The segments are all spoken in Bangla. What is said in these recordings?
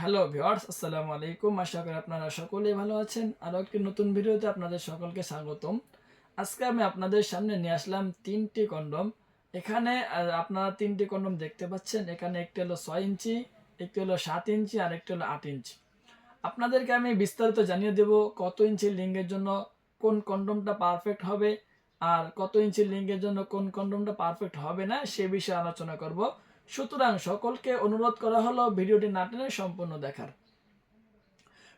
হ্যালো ভিওয়ার্স আসসালামু আলাইকুম আশা করি আপনারা সকলেই ভালো আছেন। আরও একটি নতুন ভিডিওতে আপনাদের সকলকে স্বাগতম। আজকে আমি আপনাদের সামনে নিয়ে আসলাম তিনটি কন্ডম। এখানে আপনারা তিনটি কন্ডম দেখতে পাচ্ছেন। এখানে একটি হলো ছয় ইঞ্চি, একটি হলো সাত ইঞ্চি, আর একটি হলো আট ইঞ্চি। আপনাদেরকে আমি বিস্তারিত জানিয়ে দেব কত ইঞ্চি লিঙ্গের জন্য কোন কন্ডমটা পারফেক্ট হবে, আর কত ইঞ্চি লিঙ্গের জন্য কোন কন্ডমটা পারফেক্ট হবে না, সে বিষয়ে আলোচনা করব। সুতরাং সকলকে অনুরোধ করা হলো ভিডিওটি না টেনে সম্পূর্ণ দেখার।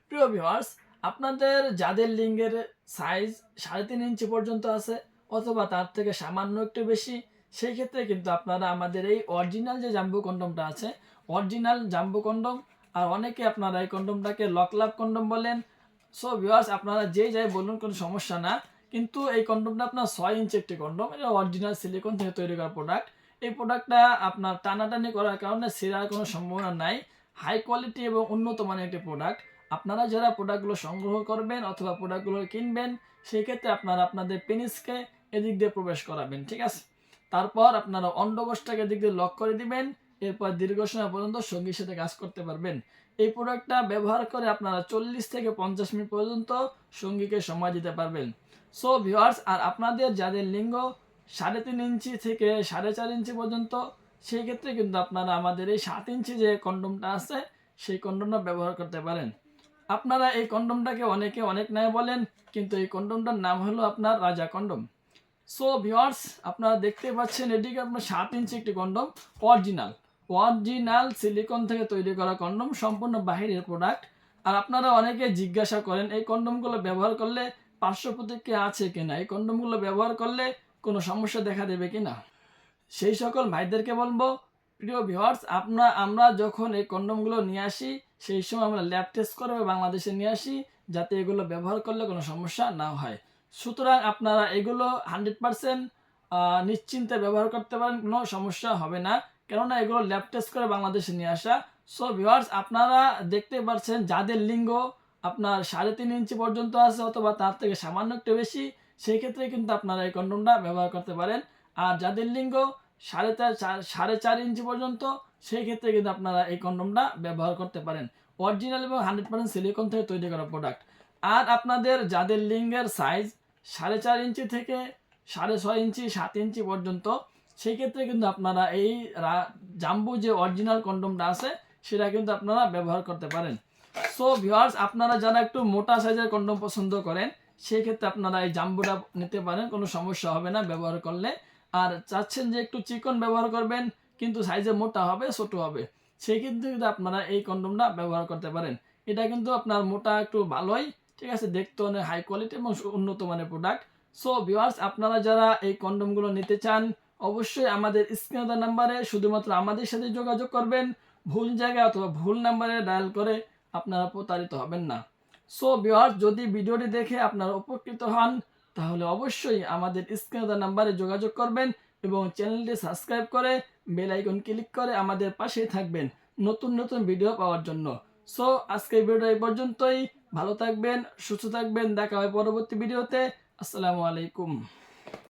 প্রিয় ভিউয়ার্স আপনাদের যাদের লিঙ্গের সাইজ সাড়ে তিন ইঞ্চি পর্যন্ত আছে অথবা তার থেকে সামান্য একটু বেশি, সেই ক্ষেত্রে কিন্তু আপনারা আমাদের এই অরিজিনাল যে জাম্বু কন্ডমটা আছে অরিজিনাল জাম্বু কন্ডম আর অনেকে আপনারা এই কন্ডমটাকে লকলাভ কন্ডম বলেন। সো ভিউয়ার্স আপনারা যে যাই বলুন, কোনো সমস্যা না। কিন্তু এই কন্ডমটা আপনার ছয় ইঞ্চি একটি কন্ডম, এটা অরিজিনাল সিলিকন থেকে তৈরি করা প্রোডাক্ট এই প্রোডাক্টটা আপনার টানাটানি করার কারণে সেরার কোনো সম্ভাবনা নাই। হাই কোয়ালিটি এবং উন্নত মানের একটি প্রোডাক্ট আপনারা যারা প্রোডাক্টগুলো সংগ্রহ করবেন অথবা প্রোডাক্টগুলো কিনবেন সেই ক্ষেত্রে আপনারা আপনাদের পেনিসকে এদিক দিয়ে প্রবেশ করাবেন, ঠিক আছে? তারপর আপনারা অন্ডকোষটাকে এদিক দিয়ে লক করে দিবেন, এরপর দীর্ঘ সময় পর্যন্ত সঙ্গীর সাথে কাজ করতে পারবেন। এই প্রোডাক্টটা ব্যবহার করে আপনারা চল্লিশ থেকে পঞ্চাশ মিনিট পর্যন্ত সঙ্গীকে সময় দিতে পারবেন। সো ভিউয়ার্স আর আপনাদের যাদের লিঙ্গ সাড়ে তিন ইঞ্চি থেকে সাড়ে চার ইঞ্চি পর্যন্ত, সেই ক্ষেত্রে কিন্তু আপনারা আমাদের এই সাত ইঞ্চি যে কন্ডমটা আছে, সেই কন্ডমটা ব্যবহার করতে পারেন। আপনারা এই কন্ডমটাকে অনেকে অনেক নামে বলেন, কিন্তু এই কন্ডমটার নাম হলো আপনার রাজা কন্ডম। সো ভিওয়ার্স আপনারা দেখতে পাচ্ছেন এটিকে আপনার সাত ইঞ্চি একটি কন্ডম? অরিজিনাল অরিজিনাল সিলিকন থেকে তৈরি করা কন্ডম, সম্পূর্ণ বাহিরের প্রোডাক্ট আর আপনারা অনেকে জিজ্ঞাসা করেন, এই কন্ডমগুলো ব্যবহার করলে পার্শ্ব প্রতিক্রিয়া আছে কিনা? এই কন্ডমগুলো ব্যবহার করলে কোনো সমস্যা দেখা দেবে কিনা সেই সকল ভাইদেরকে বলব, প্রিয় ভিউয়ার্স আপনারা আমরা যখন এই কন্ডমগুলো নিয়ে আসি, সেই সময় আমরা ল্যাব টেস্ট করে বাংলাদেশে নিয়ে আসি, যাতে এগুলো ব্যবহার করলে কোনো সমস্যা না হয়। সুতরাং আপনারা এগুলো হান্ড্রেড পারসেন্ট নিশ্চিন্তে ব্যবহার করতে পারেন, কোনো সমস্যা হবে না। কেননা এগুলো ল্যাব টেস্ট করে বাংলাদেশে নিয়ে আসা। সো ভিওয়ার্স আপনারা দেখতে পাচ্ছেন যাদের লিঙ্গ আপনার সাড়ে তিন ইঞ্চি পর্যন্ত আছে অথবা তার থেকে সামান্য একটু বেশি সেই ক্ষেত্রে কিন্তু আপনারা এই কন্ডমটা ব্যবহার করতে পারেন। আর যাদের লিঙ্গ সাড়ে চার সাড়ে চার ইঞ্চি পর্যন্ত সেই ক্ষেত্রে কিন্তু আপনারা এই কন্ডমটা ব্যবহার করতে পারেন। অরিজিনাল এবং হান্ড্রেড পার্সেন্ট সিলিকন থেকে তৈরি করা প্রোডাক্ট আর আপনাদের যাদের লিঙ্গের সাইজ সাড়ে চার ইঞ্চি থেকে সাড়ে ছয় ইঞ্চি, সাত ইঞ্চি পর্যন্ত সেই ক্ষেত্রে কিন্তু আপনারা এই জাম্বু যে অরিজিনাল কন্ডমটা আছে, সেটা কিন্তু আপনারা ব্যবহার করতে পারেন। সো ভিউয়ার্স আপনারা যারা একটু মোটা সাইজের কন্ডম পছন্দ করেন সেই ক্ষেত্রে আপনারা এই জাম্বুটা নিতে পারেন, কোনো সমস্যা হবে না ব্যবহার করলে। আর চাচ্ছেন যে একটু চিকন ব্যবহার করবেন, কিন্তু সাইজে মোটা হবে, ছোট হবে। সেই ক্ষেত্রে কিন্তু আপনারা এই কন্ডমটা ব্যবহার করতে পারেন, এটা কিন্তু আপনার মোটা একটু ভালোই, ঠিক আছে? দেখতে অনেক হাই কোয়ালিটি এবং উন্নত মানের প্রোডাক্ট সো ভিউয়ার্স আপনারা যারা এই কন্ডমগুলো নিতে চান, অবশ্যই আমাদের স্ক্রিনে নাম্বারে শুধুমাত্র আমাদের সাথে যোগাযোগ করবেন। ভুল জায়গায় অথবা ভুল নাম্বারে ডায়াল করে আপনারা প্রতারিত হবেন না। সো ভিউয়ার্স যদি ভিডিওটি দেখে আপনারা উপকৃত হন, তাহলে অবশ্যই আমাদের স্ক্রিনে নাম্বারে যোগাযোগ করবেন এবং চ্যানেলটি সাবস্ক্রাইব করে বেল আইকন ক্লিক করে আমাদের পাশেই থাকবেন নতুন নতুন ভিডিও পাওয়ার জন্য। সো আজকের ভিডিওটা এই পর্যন্তই। ভালো থাকবেন, সুস্থ থাকবেন। দেখা হয় পরবর্তী ভিডিওতে আসসালামু আলাইকুম।